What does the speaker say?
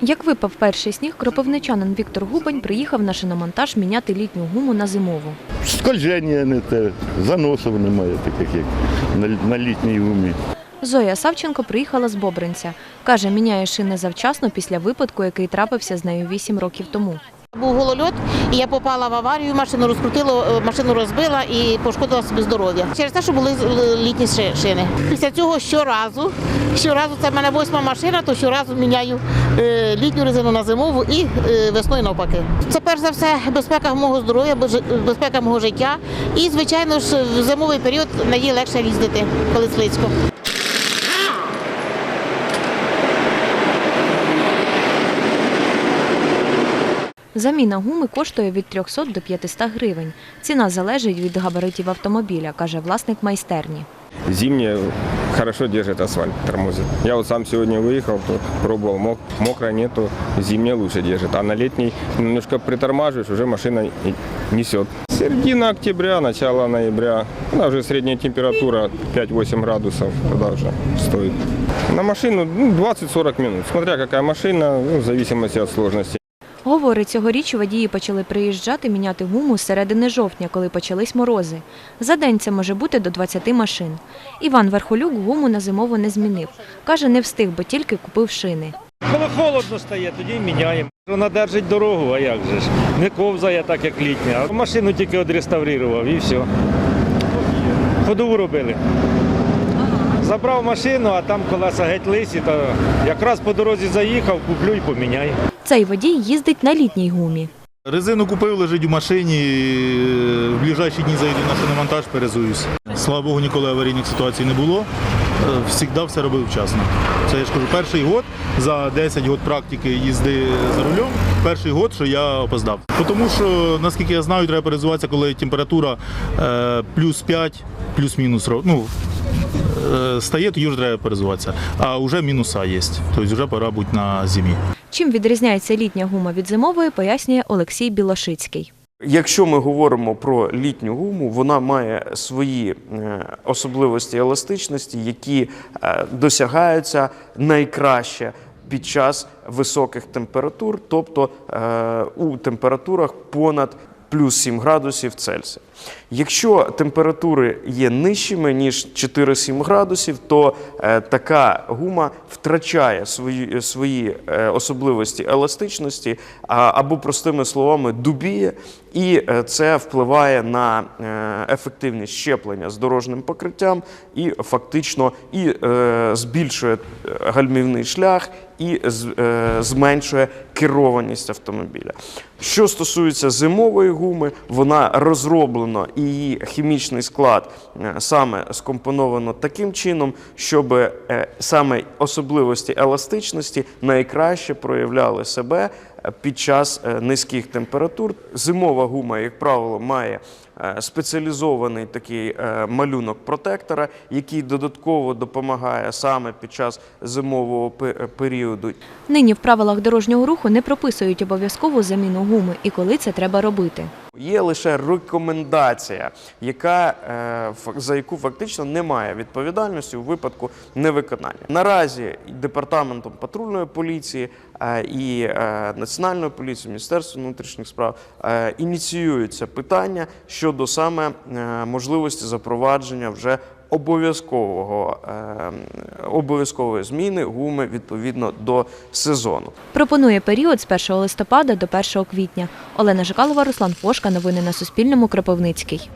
Як випав перший сніг, кропивничанин Віктор Губань приїхав на шиномонтаж міняти літню гуму на зимову. Скольження не те, заносів немає таких, як на, літній гумі. Зоя Савченко приїхала з Бобринця. Каже, міняє шини завчасно після випадку, який трапився з нею вісім років тому. Був голольот, і я попала в аварію, машину розкрутило, е, машину розбила і пошкодила собі здоров'я. Через те, що були е, літні шини. Після цього щоразу, щоразу це в мене восьма машина, то щоразу міняю е, літню резину на зимову і весною навпаки. Це перш за все безпека мого здоров'я, безпека мого життя. І, звичайно ж, в зимовий період ній легше їздити, коли слизько. Заміна гуми коштує від 300 до 500 гривень. Ціна залежить від габаритів автомобіля, каже власник майстерні. Зимняя хорошо держит асфальт, тормозит. Я вот сам сегодня выехал, то пробовал, мок, мокро нету, зимняя лучше держит. А на летней немножко притормаживаешь, уже машина несет. Середина октября, начало ноября, она уже средняя температура 5-8 градусов, тогда уже стоит. На машину ну, 20-40 минут, смотря какая машина, ну, в зависимости от сложности. Говорить, цьогоріч водії почали приїжджати міняти гуму з середини жовтня, коли почались морози. За день це може бути до 20 машин. Іван Верхолюк гуму на зимову не змінив. Каже, не встиг, бо тільки купив шини. Коли холодно стає, тоді й міняємо. Вона держить дорогу, а як же ж? Не ковзає так, як літня. Машину тільки одреставрував і все. Ходову робили. Забрав машину, а там колеса геть лисі, то якраз по дорозі заїхав, куплю і поміняю. Цей водій їздить на літній гумі. Резину купив, лежить у машині. е, В ближайші дні заїду на шиномонтаж, перезуюсь. Слава Богу, ніколи аварійних ситуацій не було. Е, Всігда все робив вчасно. Це я ж кажу, перший год за 10 років практики їзди за рулем. Перший год, що я опоздав. Тому що, наскільки я знаю, треба перезуватися, коли температура е, плюс 5, плюс-мінус ро- ну, стає, тоді вже треба перезуватися. А вже мінуса є. Тобто вже пора бути на зимі. Чим відрізняється літня гума від зимової, пояснює Олексій Білошицький. Якщо ми говоримо про літню гуму, вона має свої е, особливості еластичності, які е, досягаються найкраще під час високих температур, тобто е, у температурах понад плюс 7 градусів Цельсія. Якщо температури є нижчими, ніж 4-7 градусів, то е, така гума втрачає свої, свої е, особливості еластичності, а, або, простими словами, дубіє, і е, це впливає на е, ефективність щеплення з дорожнім покриттям і фактично і е, збільшує е, гальмівний шлях і е, зменшує керованість автомобіля. Що стосується зимової гуми, вона розроблена і її хімічний склад е, саме скомпоновано таким чином, щоб е, саме особливості еластичності найкраще проявляли себе під час е, низьких температур. Зимова гума, як правило, має е, спеціалізований такий е, малюнок протектора, який додатково допомагає саме під час зимового пе- періоду. Нині в правилах дорожнього руху не прописують обов'язкову заміну гуми і коли це треба робити. Є лише рекомендація, яка, е, за яку фактично немає відповідальності у випадку невиконання. Наразі департаментом патрульної поліції е, і національної поліції Міністерства внутрішніх справ е, ініціюється питання щодо саме е, можливості запровадження вже обов'язкового е, обов'язкової зміни гуми відповідно до сезону. Пропонує період з 1 листопада до 1 квітня. Олена Жикалова, Руслан Фошка. Новини на Суспільному. Кропивницький.